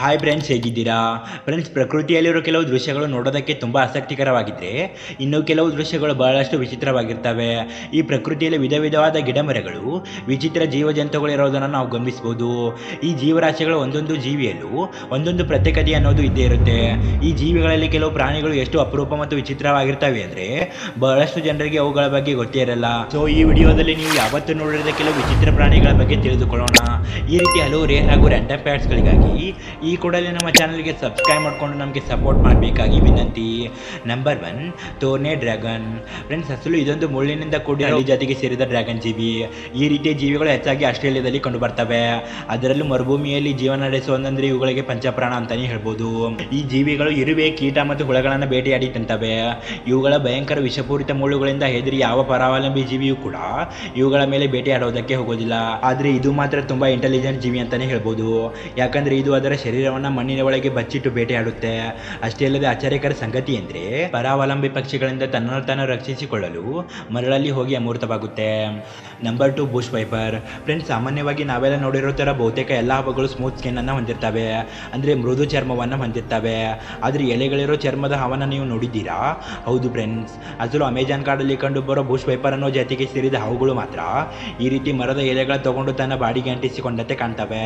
Hi friends ಹೇಗಿದ್ದೀರಾ? Friends ಪ್ರಕೃತಿಯಲ್ಲಿರೋ ಕೆಲವು ದೃಶ್ಯಗಳು ನೋಡೋದಕ್ಕೆ ತುಂಬ ಆಸಕ್ತಿಕರವಾಗಿದ್ದರೆ ಇನ್ನು ಕೆಲವು ದೃಶ್ಯಗಳು ಬಹಳಷ್ಟು ವಿಚಿತ್ರವಾಗಿರ್ತವೆ. ಈ ಪ್ರಕೃತಿಯಲ್ಲಿ ವಿಧ ವಿಧವಾದ ಗಿಡಮರಗಳು ವಿಚಿತ್ರ ಜೀವಜಂತುಗಳಿರೋದನ್ನು ನಾವು ಗಮನಿಸ್ಬೋದು. ಈ ಜೀವರಾಶಿಗಳು ಒಂದೊಂದು ಜೀವಿಯಲ್ಲೂ ಒಂದೊಂದು ಪ್ರತ್ಯೇಕತೆ ಅನ್ನೋದು ಇದ್ದೇ ಇರುತ್ತೆ. ಈ ಜೀವಿಗಳಲ್ಲಿ ಕೆಲವು ಪ್ರಾಣಿಗಳು ಎಷ್ಟು ಅಪರೂಪ ಮತ್ತು ವಿಚಿತ್ರವಾಗಿರ್ತವೆ ಅಂದರೆ, ಬಹಳಷ್ಟು ಜನರಿಗೆ ಅವುಗಳ ಬಗ್ಗೆ ಗೊತ್ತೇ ಇರಲ್ಲ. ಸೊ ಈ ವಿಡಿಯೋದಲ್ಲಿ ನೀವು ಯಾವತ್ತೂ ನೋಡಿರದ ಕೆಲವು ವಿಚಿತ್ರ ಪ್ರಾಣಿಗಳ ಬಗ್ಗೆ ತಿಳಿದುಕೊಳ್ಳೋಣ. ಈ ರೀತಿ ಹಲವು ರೇರ್ ಹಾಗೂ ರ್ಯಾಂಡಮ್ ಪ್ಯಾಡ್ಸ್ಗಳಿಗಾಗಿ ಈ ಕೂಡಲೇ ನಮ್ಮ ಚಾನಲ್ಗೆ ಸಬ್ಸ್ಕ್ರೈಬ್ ಮಾಡಿಕೊಂಡು ನಮಗೆ ಸಪೋರ್ಟ್ ಮಾಡಬೇಕಾಗಿ ವಿನಂತಿ. Number one thorny dragon friends ಅಸಲು ಇದೊಂದು ಮುಳ್ಳಿನಿಂದ ಕೂಡಿದ ಹಳ್ಳಿ ಜಾತಿಗೆ ಸೇರಿದ ಡ್ರ್ಯಾಗನ್ ಜೀವಿ. ಈ ರೀತಿಯ ಜೀವಿಗಳು ಹೆಚ್ಚಾಗಿ ಆಸ್ಟ್ರೇಲಿಯಾದಲ್ಲಿ ಕಂಡು ಬರ್ತವೆ. ಅದರಲ್ಲೂ ಮರುಭೂಮಿಯಲ್ಲಿ ಜೀವನ ನಡೆಸುವಂದ್ರೆ ಇವುಗಳಿಗೆ ಪಂಚಪ್ರಾಣ ಅಂತಾನೆ ಹೇಳ್ಬೋದು. ಈ ಜೀವಿಗಳು ಇರುವೆ, ಕೀಟ ಮತ್ತು ಹುಳಗಳನ್ನು ಬೇಟೆಯಾಡಿ ತಿಂತವೆ. ಇವುಗಳ ಭಯಂಕರ ವಿಷಪೂರಿತ ಮುಳ್ಳುಗಳಿಂದ ಹೆದರಿ ಯಾವ ಪರಾವಲಂಬಿ ಜೀವಿಯೂ ಕೂಡ ಇವುಗಳ ಮೇಲೆ ಬೇಟೆಯಾಡೋದಕ್ಕೆ ಹೋಗೋದಿಲ್ಲ. ಆದ್ರೆ ಇದು ಮಾತ್ರ ತುಂಬಾ ಇಂಟೆಲಿಜೆಂಟ್ ಜೀವಿ ಅಂತಾನೆ ಹೇಳ್ಬೋದು. ಯಾಕಂದ್ರೆ ಇದು ಅದರ ಶರೀರವನ್ನ ಮಣ್ಣಿನ ಒಳಗೆ ಬಚ್ಚಿಟ್ಟು ಬೇಟೆಯಾಡುತ್ತೆ. ಅಷ್ಟೇ ಅಲ್ಲದೆ ಆಶ್ಚರ್ಯಕರ ಸಂಗತಿ ಅಂದ್ರೆ ಪರಾವಲಂಬಿ ಪಕ್ಷಿಗಳಿಂದ ತನ್ನನ್ನು ತಾನು ರಕ್ಷಿಸಿಕೊಳ್ಳಲು ಮರಳಲ್ಲಿ ಹೋಗಿ ಅಮೂರ್ತವಾಗುತ್ತೆ. Number two bush viper friends ಸಾಮಾನ್ಯವಾಗಿ ನಾವೆಲ್ಲ ನೋಡಿರೋ ಥರ ಬಹುತೇಕ ಎಲ್ಲ ಹಬ್ಬಗಳು ಸ್ಮೂತ್ ಸ್ಕಿನ್ ಅನ್ನ ಹೊಂದಿರ್ತವೆ. ಅಂದ್ರೆ ಮೃದು ಚರ್ಮವನ್ನು ಹೊಂದಿರ್ತವೆ. ಆದ್ರೆ ಎಲೆಗಳಿರೋ ಚರ್ಮದ ಹವನ ನೀವು ನೋಡಿದ್ದೀರಾ? ಹೌದು ಫ್ರೆಂಡ್ಸ್ ಅಸಲು ಅಮೆಜಾನ್ ಕಾಡಲ್ಲಿ ಕಂಡು ಬರೋ ಬುಷ್ ವೈಪರ್ ಅನ್ನೋ ಜಾತಿಗೆ ಸೇರಿದ ಹಾವುಗಳು ಮಾತ್ರ ಈ ರೀತಿ ಮರದ ಎಲೆಗಳ ತಗೊಂಡು ತನ್ನ ಬಾಡಿಗೆ ಅಂಟಿಸಿಕೊಂಡಂತೆ ಕಾಣ್ತವೆ.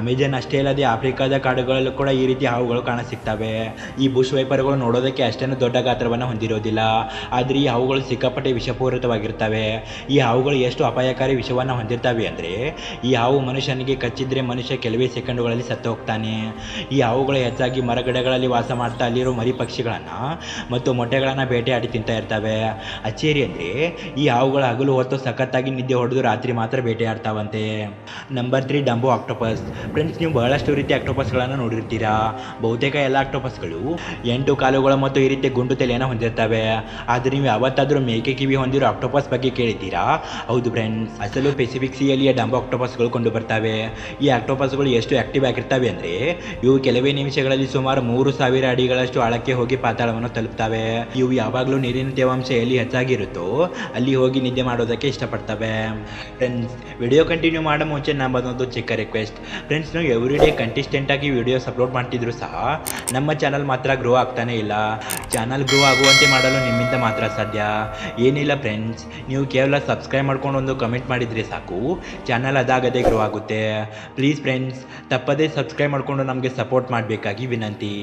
ಅಮೆಜಾನ್ ಅಷ್ಟೇ ಅಲ್ಲದೆ ಆಫ್ರಿಕಾದ ಕಾಡುಗಳಲ್ಲೂ ಕೂಡ ಈ ರೀತಿ ಹಾವುಗಳು ಕಾಣಸಿಗ್ತವೆ ಈ ಬುಷ್ ವೈಪರ್ಗಳು ನೋಡೋದಕ್ಕೆ ಅಷ್ಟೇನು ದೊಡ್ಡ ಗಾತ್ರವನ್ನು ಹೊಂದಿರೋದಿಲ್ಲ. ಆದರೆ ಈ ಹಾವುಗಳು ಸಿಕ್ಕಾಪಟ್ಟೆ ವಿಷಪೂರಿತವಾಗಿರ್ತವೆ. ಈ ಹಾವುಗಳು ಎಷ್ಟು ಅಪಾಯಕಾರಿ ವಿಷವನ್ನು ಹೊಂದಿರ್ತವೆ ಅಂದರೆ, ಈ ಹಾವು ಮನುಷ್ಯನಿಗೆ ಕಚ್ಚಿದ್ರೆ ಮನುಷ್ಯ ಕೆಲವೇ ಸೆಕೆಂಡುಗಳಲ್ಲಿ ಸತ್ತು ಹೋಗ್ತಾನೆ. ಈ ಹಾವುಗಳು ಹೆಚ್ಚಾಗಿ ಮರಗಿಡಗಳಲ್ಲಿ ವಾಸ ಮಾಡ್ತಾ ಅಲ್ಲಿರೋ ಮರಿ ಪಕ್ಷಿಗಳನ್ನು ಮತ್ತು ಮೊಟ್ಟೆಗಳನ್ನು ಬೇಟೆಯಾಡಿ ತಿಂತಾ ಇರ್ತವೆ. ಅಚ್ಚೇರಿ ಅಂದರೆ, ಈ ಹಾವುಗಳ ಹಗಲು ಹೊತ್ತು ಸಖತ್ತಾಗಿ ನಿದ್ದೆ ಹೊಡೆದು ರಾತ್ರಿ ಮಾತ್ರ ಬೇಟೆಯಾಡ್ತಾವಂತೆ. Number three dumbo octopus friends ನೀವು ಬಹಳಷ್ಟು ರೀತಿಯ ಆಕ್ಟೋಪಸ್ಗಳನ್ನು ನೋಡಿರ್ತೀರಾ? ಬಹುತೇಕ ಎಲ್ಲ ಆಕ್ಟೋಪಸ್ಗಳು ಎಂಟು ಕಾಲುಗಳು ಮತ್ತು ಈ ರೀತಿ ಗುಂಡು ತಲೆಯನ್ನು ಹೊಂದಿರ್ತವೆ. ಆದರೆ ನೀವು ಯಾವತ್ತಾದರೂ ಮೇಕೆ ಕಿವಿ ಹೊಂದಿರೋ ಆಕ್ಟೋಪಸ್ ಬಗ್ಗೆ ಕೇಳಿದ್ದೀರಾ? ಹೌದು ಫ್ರೆಂಡ್ಸ್ ಅಸಲು ಪೆಸಿಫಿಕ್ ಸಿಯಲ್ಲಿ ಡಂಬೋ ಆಕ್ಟೋಪಸ್ಗಳು ಕಂಡು ಬರ್ತವೆ ಈ ಆಕ್ಟೋಪಸ್ಗಳು ಎಷ್ಟು ಆಕ್ಟಿವ್ ಆಗಿರ್ತವೆ ಅಂದರೆ, ಇವು ಕೆಲವೇ ನಿಮಿಷಗಳಲ್ಲಿ ಸುಮಾರು ಮೂರು ಸಾವಿರ ಅಡಿಗಳಷ್ಟು ಆಳಕ್ಕೆ ಹೋಗಿ ಪಾತಾಳವನ್ನು ತಲುಪ್ತವೆ. ಇವು ಯಾವಾಗಲೂ ನೀರಿನ ತೇವಾಂಶ ಎಲ್ಲಿ ಹೆಚ್ಚಾಗಿರುತ್ತೋ, ಅಲ್ಲಿ ಹೋಗಿ ನಿದ್ದೆ ಮಾಡೋದಕ್ಕೆ ಇಷ್ಟಪಡ್ತವೆ. ಫ್ರೆಂಡ್ಸ್ ವಿಡಿಯೋ ಕಂಟಿನ್ಯೂ ಮಾಡೋ ಮುಂಚೆ ನಮ್ಮದೊಂದು ಚಿಕ್ಕ ರಿಕ್ವೆಸ್ಟ್ ಫ್ರೆಂಡ್ಸ್ ನಾವು ಎವ್ರಿ ಡೇ ಕಂಟಿಸ್ಟೆಂಟಾಗಿ ವಿಡಿಯೋಸ್ ಅಪ್ಲೋಡ್ ಮಾಡ್ತಿದ್ರು ಸಹ, ನಮ್ಮ ಚಾನಲ್ ಮಾತ್ರ ಗ್ರೋ ಆಗ್ತಾನೆ ಇಲ್ಲ. ಚಾನಲ್ ಗ್ರೋ ಆಗುವಂತೆ ಮಾಡಲು ನಿಮ್ಮಿಂದ ಮಾತ್ರ ಸಾಧ್ಯ. ಏನಿಲ್ಲ ಫ್ರೆಂಡ್ಸ್ ನೀವು ಕೇವಲ ಸಬ್ಸ್ಕ್ರೈಬ್ ಮಾಡ್ಕೊಂಡು ಒಂದು ಕಮೆಂಟ್ ಮಾಡಿದರೆ ಸಾಕು. ಚಾನಲ್ ಅದಾಗದೇ ಗ್ರೋ ಆಗುತ್ತೆ. ಪ್ಲೀಸ್ ಫ್ರೆಂಡ್ಸ್ ತಪ್ಪದೇ ಸಬ್ಸ್ಕ್ರೈಬ್ ಮಾಡಿಕೊಂಡು ನಮಗೆ ಸಪೋರ್ಟ್ ಮಾಡಬೇಕಾಗಿ ವಿನಂತಿ.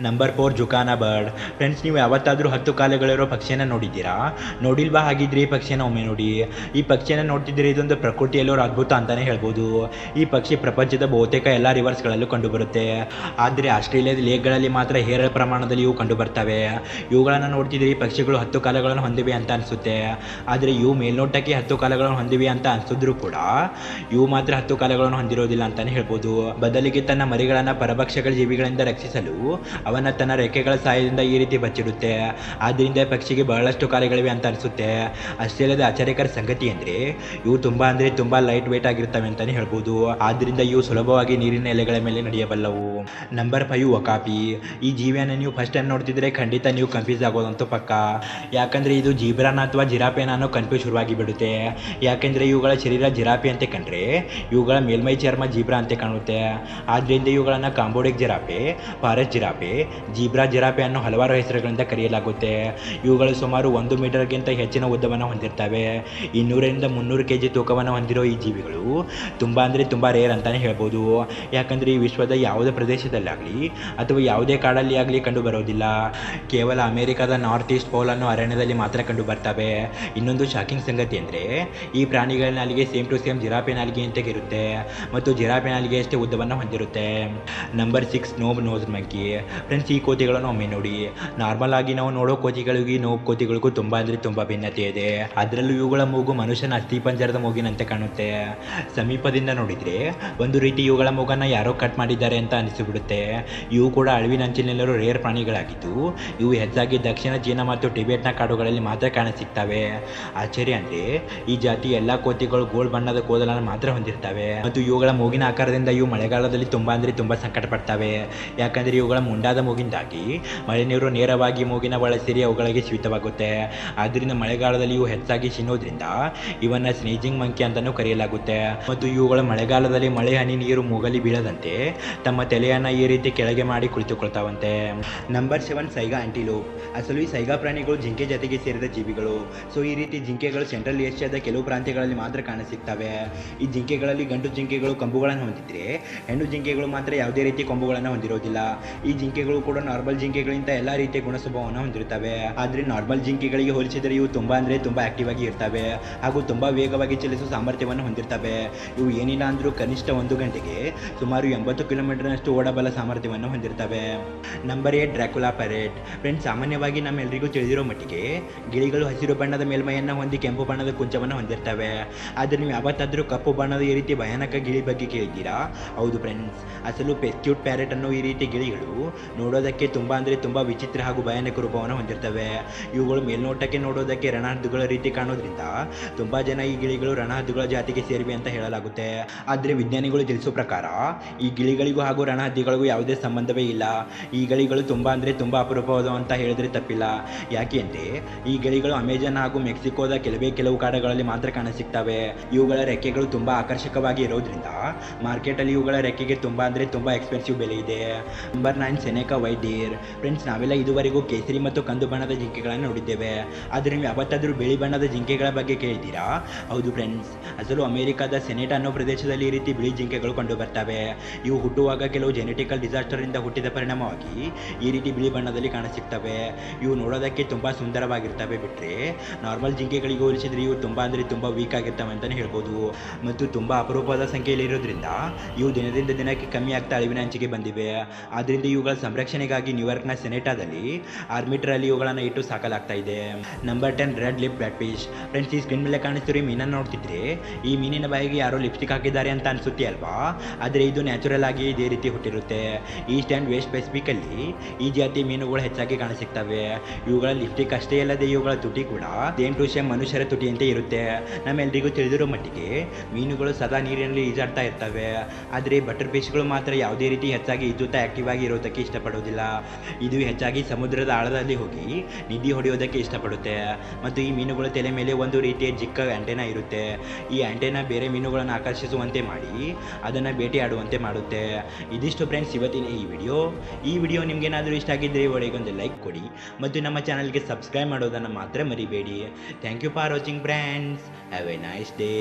ನಂಬರ್ ಫೋರ್ ಜುಕಾನ ಬರ್ಡ್ ಫ್ರೆಂಡ್ಸ್ ನೀವು ಯಾವತ್ತಾದರೂ ಹತ್ತು ಕಾಲುಗಳಿರೋ ಪಕ್ಷಿಯನ್ನು ನೋಡಿದ್ದೀರಾ? ನೋಡಿಲ್ವಾ ಹಾಗಿದ್ರೆ ಈ ಪಕ್ಷಿಯನ್ನು ಒಮ್ಮೆ ನೋಡಿ. ಈ ಪಕ್ಷಿಯನ್ನು ನೋಡ್ತಿದ್ರೆ ಇದೊಂದು ಪ್ರಕೃತಿಯಲ್ಲೋರು ಅದ್ಭುತ ಅಂತಲೇ ಹೇಳ್ಬೋದು. ಈ ಪಕ್ಷಿ ಪ್ರಪಂಚದ ಬಹುತೇಕ ಎಲ್ಲ ರಿವರ್ಸ್ಗಳಲ್ಲೂ ಕಂಡುಬರುತ್ತೆ. ಆದರೆ ಆಸ್ಟ್ರೇಲಿಯಾದ ಲೇಕ್ಗಳಲ್ಲಿ ಮಾತ್ರ ಹೇರಳ ಪ್ರಮಾಣದಲ್ಲಿ ಇವು ಕಂಡುಬರ್ತವೆ. ಇವುಗಳನ್ನು ನೋಡ್ತಿದ್ರೆ ಈ ಪಕ್ಷಿಗಳು ಹತ್ತು ಕಾಲಗಳನ್ನು ಹೊಂದಿವೆ ಅಂತ ಅನಿಸುತ್ತೆ. ಆದರೆ ಇವು ಮೇಲ್ನೋಟಕ್ಕೆ ಹತ್ತು ಕಾಲಗಳನ್ನು ಹೊಂದಿವೆ ಅಂತ ಅನಿಸಿದ್ರು ಕೂಡ ಇವು ಮಾತ್ರ ಹತ್ತು ಕಾಲಗಳನ್ನು ಹೊಂದಿರೋದಿಲ್ಲ ಅಂತಲೇ ಹೇಳ್ಬೋದು. ಬದಲಿಗೆ ತನ್ನ ಮರಿಗಳನ್ನು ಪರಭಕ್ಷಕ ಜೀವಿಗಳಿಂದ ರಕ್ಷಿಸಲು ಅವನ ತನ್ನ ರೆಕ್ಕೆಗಳ ಸಹಾಯದಿಂದ ಈ ರೀತಿ ಬಚ್ಚಿಡುತ್ತೆ. ಆದ್ದರಿಂದ ಪಕ್ಷಿಗೆ ಬಹಳಷ್ಟು ಕಾರ್ಯಗಳಿವೆ ಅಂತ ಅನಿಸುತ್ತೆ. ಅಷ್ಟೇ ಅಲ್ಲದೆ ಆಶ್ಚರ್ಯಕರ ಸಂಗತಿ ಅಂದರೆ ಇವು ತುಂಬ ಅಂದರೆ ತುಂಬ ಲೈಟ್ ವೆಯ್ಟ್ ಆಗಿರ್ತವೆ ಅಂತಲೇ ಹೇಳ್ಬೋದು. ಆದ್ದರಿಂದ ಇವು ಸುಲಭವಾಗಿ ನೀರಿನ ಎಲೆಗಳ ಮೇಲೆ ನಡೆಯಬಲ್ಲವು. ನಂಬರ್ ಫೈವ್ ಒಕಾಪಿ ಈ ಜೀವಿಯನ್ನು ನೀವು ಫಸ್ಟ್ ಟೈಮ್ ನೋಡ್ತಿದ್ರೆ ಖಂಡಿತ ನೀವು ಕನ್ಫ್ಯೂಸ್ ಆಗೋದಂತೂ ಪಕ್ಕ. ಯಾಕಂದರೆ ಇದು ಜೀಬ್ರಾನ ಅಥವಾ ಜಿರಾಪೆನ ಅನ್ನೋ ಕನ್ಫ್ಯೂಸ್ ಶುರುವಾಗಿ ಬಿಡುತ್ತೆ. ಯಾಕೆಂದರೆ ಇವುಗಳ ಶರೀರ ಜಿರಾಪೆ ಅಂತ ಕಂಡ್ರೆ ಇವುಗಳ ಮೇಲ್ಮೈ ಚರ್ಮ ಜೀಬ್ರಾ ಅಂತ ಕಾಣುತ್ತೆ. ಆದ್ದರಿಂದ ಇವುಗಳನ್ನು ಕಾಂಬೋಡಿಕ್ ಜಿರಾಪೆ ಫಾರೆಸ್ಟ್ ಜಿರಾಪೆ ಜೀಬ್ರಾ ಜಿರಾಪೆ ಅನ್ನೋ ಹಲವಾರು ಹೆಸರುಗಳಿಂದ ಕರೆಯಲಾಗುತ್ತೆ. ಇವುಗಳು ಸುಮಾರು ಒಂದು ಮೀಟರ್ಗಿಂತ ಹೆಚ್ಚಿನ ಉದ್ದವನ್ನು ಹೊಂದಿರ್ತವೆ. ಇನ್ನೂರರಿಂದ ಮುನ್ನೂರು ಕೆ ಜಿ ತೂಕವನ್ನು ಹೊಂದಿರೋ ಈ ಜೀವಿಗಳು ತುಂಬ ಅಂದರೆ ತುಂಬ ರೇರ್ ಅಂತಲೇ ಹೇಳ್ಬೋದು. ಯಾಕಂದರೆ ಈ ವಿಶ್ವದ ಯಾವುದೇ ಪ್ರದೇಶದಲ್ಲಾಗಲಿ ಅಥವಾ ಯಾವುದೇ ಕಾಡಲ್ಲಿ ಆಗಲಿ ಕಂಡು ಬರೋದಿಲ್ಲ. ಕೇವಲ ಅಮೆರಿಕದ ನಾರ್ತ್ ಈಸ್ಟ್ ಪೋಲ್ ಅನ್ನೋ ಅರಣ್ಯದಲ್ಲಿ ಮಾತ್ರ ಕಂಡು ಬರ್ತವೆ. ಇನ್ನೊಂದು ಶಾಕಿಂಗ್ ಸಂಗತಿ ಅಂದರೆ ಈ ಪ್ರಾಣಿಗಳ ನಾಲಿಗೆ ಸೇಮ್ ಟು ಸೇಮ್ ಜಿರಾಪೆ ನಾಲಿಗೆ ಅಂತ ಇರುತ್ತೆ. ಮತ್ತು ಜಿರಾಪೆ ನಾಲಿಗೆ ಅಷ್ಟೇ ಉದ್ದವನ್ನು ಹೊಂದಿರುತ್ತೆ. Number six knob nose monkey. Friends ಈ ಕೋತಿಗಳನ್ನು ಒಮ್ಮೆ ನೋಡಿ. ನಾರ್ಮಲ್ ಆಗಿ ನಾವು ನೋಡೋ ಕೋತಿಗಳಿಗೆ ನೋವು ಕೋತಿಗಳಿಗೂ ತುಂಬ ಅಂದರೆ ತುಂಬ ಭಿನ್ನತೆ ಇದೆ. ಅದರಲ್ಲೂ ಇವುಗಳ ಮೂಗು ಮನುಷ್ಯನ ಅಸ್ಥಿಪಂಜರದ ಮೂಗಿನಂತೆ ಕಾಣುತ್ತೆ. ಸಮೀಪದಿಂದ ನೋಡಿದರೆ ಒಂದು ರೀತಿ ಇವುಗಳ ಮೂಗನ್ನು ಯಾರೋ ಕಟ್ ಮಾಡಿದ್ದಾರೆ ಅಂತ ಅನಿಸಿಬಿಡುತ್ತೆ. ಇವು ಕೂಡ ಅಳಿವಿನಂಚಿನಲ್ಲಿರೋ ರೇರ್ ಪ್ರಾಣಿಗಳಾಗಿದ್ದು, ಇವು ಹೆಚ್ಚಾಗಿ ದಕ್ಷಿಣ ಚೀನಾ ಮತ್ತು ಟಿಬೆಟ್ನ ಕಾಡುಗಳಲ್ಲಿ ಮಾತ್ರ ಕಾಣಸಿಗ್ತವೆ. ಆಶ್ಚರ್ಯ ಅಂದರೆ, ಈ ಜಾತಿ ಎಲ್ಲ ಕೋತಿಗಳು ಗೋಲ್ಡ್ ಬಣ್ಣದ ಕೂದಲನ್ನು ಮಾತ್ರ ಹೊಂದಿರ್ತವೆ. ಮತ್ತು ಇವುಗಳ ಮೂಗಿನ ಆಕಾರದಿಂದ ಇವು ಮಳೆಗಾಲದಲ್ಲಿ ತುಂಬ ಅಂದರೆ ತುಂಬ ಸಂಕಟ ಪಡ್ತವೆ ಯಾಕಂದರೆ ಇವುಗಳ ಮುಂಡಾದ ಮೂಗಿಂದಾಗಿ, ಮಳೆ ನೀರು ನೇರವಾಗಿ ಮೂಗಿನ ಒಳ ಸೇರಿ ಅವುಗಳಿಗೆ ಶೀತವಾಗುತ್ತೆ. ಆದ್ದರಿಂದ ಮಳೆಗಾಲದಲ್ಲಿ ಹೆಚ್ಚಾಗಿ ಸಿನ್ನೋದ್ರಿಂದ ಇವನ್ನ ಸ್ನೇಜಿಂಗ್ ಮಂಕಿ ಅಂತಲೂ ಕರೆಯಲಾಗುತ್ತೆ. ಮತ್ತು ಮತ್ತು ಇವುಗಳು ಮಳೆಗಾಲದಲ್ಲಿ ಮಳೆ, ಹನಿ, ನೀರು ಮೂಗಲಿ ಬೀಳದಂತೆ ತಮ್ಮ ತಲೆಯನ್ನು ಈ ರೀತಿ ಕೆಳಗೆ ಮಾಡಿ ಕುಳಿತುಕೊಳ್ತಾವಂತೆ. ನಂಬರ್ ಸೆವೆನ್ ಸೈಗಾ ಆಂಟಿಲೋಪ್ ಅಸಲು ಈ ಸೈಗಾ ಪ್ರಾಣಿಗಳು ಜಿಂಕೆ ಜೊತೆಗೆ ಸೇರಿದ ಜೀವಿಗಳು. ಸೊ ಈ ರೀತಿ ಜಿಂಕೆಗಳು ಸೆಂಟ್ರಲ್ ಏಷ್ಯಾದ ಕೆಲವು ಪ್ರಾಂತ್ಯಗಳಲ್ಲಿ ಮಾತ್ರ ಕಾಣಸಿಗ್ತವೆ. ಈ ಜಿಂಕೆಗಳಲ್ಲಿ ಗಂಡು ಜಿಂಕೆಗಳು ಕಂಬುಗಳನ್ನು ಹೊಂದಿದ್ರೆ, ಹೆಣ್ಣು ಜಿಂಕೆಗಳು ಮಾತ್ರ ಯಾವುದೇ ರೀತಿ ಕೊಂಬುಗಳನ್ನು ಹೊಂದಿರೋದಿಲ್ಲ. ಈ ಜಿಂಕೆಗಳು ಕೂಡ ನಾರ್ಮಲ್ ಜಿಂಕೆಗಳಿಂದ ಎಲ್ಲ ರೀತಿಯ ಗುಣ ಸ್ವಭಾವವನ್ನು ಹೊಂದಿರುತ್ತವೆ. ಆದರೆ ನಾರ್ಮಲ್ ಜಿಂಕೆಗಳಿಗೆ ಹೋಲಿಸಿದರೆ ಇವು ತುಂಬ ಅಂದರೆ ತುಂಬ ಆಕ್ಟಿವ್ ಆಗಿ ಇರ್ತವೆ. ಹಾಗೂ ತುಂಬ ವೇಗವಾಗಿ ಚಲಿಸುವ ಸಾಮರ್ಥ್ಯವನ್ನು ಹೊಂದಿರ್ತವೆ. ಇವು ಏನಿಲ್ಲ ಅಂದರೂ ಕನಿಷ್ಠ ಒಂದು ಗಂಟೆಗೆ ಸುಮಾರು ಎಂಬತ್ತು ಕಿಲೋಮೀಟರ್ನಷ್ಟು ಓಡಬಲ್ಲ ಸಾಮರ್ಥ್ಯವನ್ನು ಹೊಂದಿರ್ತವೆ number eight Dracula parrot friends ಸಾಮಾನ್ಯವಾಗಿ ನಮ್ಮೆಲ್ಲರಿಗೂ ತಿಳಿದಿರೋ ಮಟ್ಟಿಗೆ ಗಿಳಿಗಳು ಹಸಿರು ಬಣ್ಣದ ಮೇಲ್ಮೈಯನ್ನು ಹೊಂದಿ ಕೆಂಪು ಬಣ್ಣದ ಕುಂಚವನ್ನು ಹೊಂದಿರ್ತವೆ. ಆದರೆ ನೀವು ಯಾವತ್ತಾದರೂ ಕಪ್ಪು ಬಣ್ಣದ ಈ ರೀತಿ ಭಯಾನಕ ಗಿಳಿ ಬಗ್ಗೆ ಕೇಳಿದ್ದೀರಾ ಹೌದು ಫ್ರೆಂಡ್ಸ್ ಅಸಲು ಪೆಸ್ಕ್ಯೂಟ್ ಪ್ಯಾರೆಟ್ ಅನ್ನೋ ಈ ರೀತಿ ಗಿಳಿಗಳು ನೋಡೋದಕ್ಕೆ ತುಂಬ ಅಂದರೆ ತುಂಬ ವಿಚಿತ್ರ ಹಾಗೂ ಭಯಾನಕ ರೂಪವನ್ನು ಹೊಂದಿರ್ತವೆ. ಇವುಗಳು ಮೇಲ್ನೋಟಕ್ಕೆ ನೋಡೋದಕ್ಕೆ ರಣಹದ್ದುಗಳ ರೀತಿ ಕಾಣೋದ್ರಿಂದ ತುಂಬ ಜನ ಈ ಗಿಳಿಗಳು ರಣಹದ್ದುಗಳ ಜಾತಿಗೆ ಸೇರಿವೆ ಅಂತ ಹೇಳಲಾಗುತ್ತೆ. ಆದರೆ ವಿಜ್ಞಾನಿಗಳು ತಿಳಿಸೋ ಪ್ರಕಾರ ಈ ಗಿಳಿಗಳಿಗೂ ಹಾಗೂ ರಣಹದ್ದಿಗಳಿಗೂ ಯಾವುದೇ ಸಂಬಂಧವೇ ಇಲ್ಲ. ಈ ಗಿಳಿಗಳು ತುಂಬ ಅಂದರೆ ತುಂಬ ಅಪರೂಪವಾದ ಅಂತ ಹೇಳಿದ್ರೆ ತಪ್ಪಿಲ್ಲ. ಯಾಕೆ ಅಂದರೆ ಈ ಗಿಳಿಗಳು ಅಮೆಜಾನ್ ಹಾಗೂ ಮೆಕ್ಸಿಕೋದ ಕೆಲವೇ ಕೆಲವು ಕಾಡಗಳಲ್ಲಿ ಮಾತ್ರ ಕಾಣಸಿಗ್ತವೆ. ಇವುಗಳ ರೆಕ್ಕೆಗಳು ತುಂಬ ಆಕರ್ಷಕವಾಗಿ ಇರೋದ್ರಿಂದ ಮಾರ್ಕೆಟಲ್ಲಿ ಇವುಗಳ ರೆಕ್ಕೆಗೆ ತುಂಬ ಅಂದರೆ ತುಂಬ ಎಕ್ಸ್ಪೆನ್ಸಿವ್ ಬೆಲೆ ಇದೆ. Number nine Seneca white deer. Friends, ನಾವೆಲ್ಲ ಇದುವರೆಗೂ ಕೇಸರಿ ಮತ್ತು ಕಂದು ಬಣ್ಣದ ಜಿಂಕೆಗಳನ್ನು ನೋಡಿದ್ದೇವೆ. ಆದರೆ ನೀವು ಯಾವತ್ತಾದರೂ ಬಿಳಿ ಬಣ್ಣದ ಜಿಂಕೆಗಳ ಬಗ್ಗೆ ಕೇಳಿದ್ದೀರಾ ಹೌದು ಫ್ರೆಂಡ್ಸ್, ಅಸಲು ಅಮೆರಿಕದ ಸೆನೆಟ್ ಅನ್ನೋ ಪ್ರದೇಶದಲ್ಲಿ ಈ ರೀತಿ ಬಿಳಿ ಜಿಂಕೆಗಳು ಕಂಡು ಬರ್ತವೆ. ಇವು ಹುಟ್ಟುವಾಗ ಕೆಲವು ಜೆನೆಟಿಕಲ್ ಡಿಸಾಸ್ಟರಿಂದ ಹುಟ್ಟಿದ ಪರಿಣಾಮವಾಗಿ ಈ ರೀತಿ ಬಿಳಿ ಬಣ್ಣದಲ್ಲಿ ಕಾಣಸಿಗ್ತವೆ. ಇವು ನೋಡೋದಕ್ಕೆ ತುಂಬ ಸುಂದರವಾಗಿರ್ತವೆ ಬಿಟ್ಟರೆ ನಾರ್ಮಲ್ ಜಿಂಕೆಗಳಿಗೆ ಹೋಲಿಸಿದ್ರೆ ಇವು ತುಂಬ ಅಂದರೆ ತುಂಬ ವೀಕ್ ಆಗಿರ್ತವೆ ಅಂತಲೇ ಹೇಳ್ಬೋದು. ಮತ್ತು ತುಂಬ ಅಪರೂಪದ ಸಂಖ್ಯೆಯಲ್ಲಿ ಇರೋದ್ರಿಂದ ಇವು ದಿನದಿಂದ ದಿನಕ್ಕೆ ಕಮ್ಮಿ ಆಗ್ತಾ ಅಳಿವಿನ ಅಂಚಿಗೆ ಬಂದಿವೆ. ಆದ್ದರಿಂದ ಇವುಗಳ ಸಂರಕ್ಷಣೆಗಾಗಿ ನ್ಯೂಯಾರ್ಕ್ನ ಸೆನೆಟಾದಲ್ಲಿ ಆರ್ಮಿಟ್ರಲ್ಲಿ ಇವುಗಳನ್ನು ಇಟ್ಟು ಸಾಕಲಾಗ್ತಾ ಇದೆ. Number ten red lip black fish friends ಈ ಸ್ಕ್ರೀನ್ ಮೇಲೆ ಕಾಣಿಸ್ತಿರೋ ಮೀನನ್ನ ನೋಡ್ತಿದ್ರೆ, ಈ ಮೀನಿನ ಬಾಯಿಗೆ ಯಾರೋ ಲಿಪ್ಸ್ಟಿಕ್ ಹಾಕಿದ್ದಾರೆ ಅಂತ ಅನಿಸುತ್ತೆ ಅಲ್ವಾ? ಆದರೆ ಇದು ನ್ಯಾಚುರಲ್ ಆಗಿ ಇದೇ ರೀತಿ ಹುಟ್ಟಿರುತ್ತೆ. ಈಸ್ಟ್ ಆ್ಯಂಡ್ ವೆಸ್ಟ್ ಪೆಸಿಫಿಕಲ್ಲಿ ಈ ಜಾತಿ ಮೀನುಗಳು ಹೆಚ್ಚಾಗಿ ಕಾಣಸಿಗ್ತವೆ. ಇವುಗಳ ಲಿಪ್ಸ್ಟಿಕ್ ಅಷ್ಟೇ ಅಲ್ಲದೆ ಇವುಗಳ ತುಟಿ ಕೂಡ ಸೇಮ್ ಟು ಸೇಮ್ ಮನುಷ್ಯರ ತುಟಿಯಂತೆ ಇರುತ್ತೆ. ನಮ್ಮೆಲ್ಲರಿಗೂ ತಿಳಿದಿರೋ ಮಟ್ಟಿಗೆ ಮೀನುಗಳು ಸದಾ ನೀರಿನಲ್ಲಿ ಈಜಾಡ್ತಾ ಇರ್ತವೆ. ಆದರೆ ಬಟರ್ ಫಿಶ್ಗಳು ಮಾತ್ರ ಯಾವುದೇ ರೀತಿ ಹೆಚ್ಚಾಗಿ ಈಜುತ್ತಾ ಆಕ್ಟಿವ್ ಆಗಿ ಇರೋದಕ್ಕೆ ಇಷ್ಟಪಡೋದಿಲ್ಲ. ಇದು ಹೆಚ್ಚಾಗಿ ಸಮುದ್ರದ ಆಳದಲ್ಲಿ ಹೋಗಿ ನಿಧಿ ಹೊಡೆಯೋದಕ್ಕೆ ಇಷ್ಟಪಡುತ್ತೆ. ಮತ್ತು ಈ ಮೀನುಗಳ ತಲೆ ಮೇಲೆ ಒಂದು ರೀತಿಯ ಚಿಕ್ಕ ಆಂಟೆನಾ ಇರುತ್ತೆ. ಈ ಆಂಟೆನಾ ಬೇರೆ ಮೀನುಗಳನ್ನು ಆಕರ್ಷಿಸುವಂತೆ ಮಾಡಿ ಅದನ್ನು ಬೇಟೆಯಾಡುವಂತೆ ಮಾಡುತ್ತೆ. ಇದಿಷ್ಟು ಫ್ರೆಂಡ್ಸ್ ಇವತ್ತಿನ ಈ ವಿಡಿಯೋ ಈ ವಿಡಿಯೋ ನಿಮಗೇನಾದರೂ ಇಷ್ಟ ಆಗಿದ್ದರೆ ಒಳಗೊಂದು ಲೈಕ್ ಕೊಡಿ. ಮತ್ತು ನಮ್ಮ ಚಾನಲ್ಗೆ ಸಬ್ಸ್ಕ್ರೈಬ್ ಮಾಡೋದನ್ನು ಮಾತ್ರ ಮರಿಬೇಡಿ. Thank you for watching friends have a nice day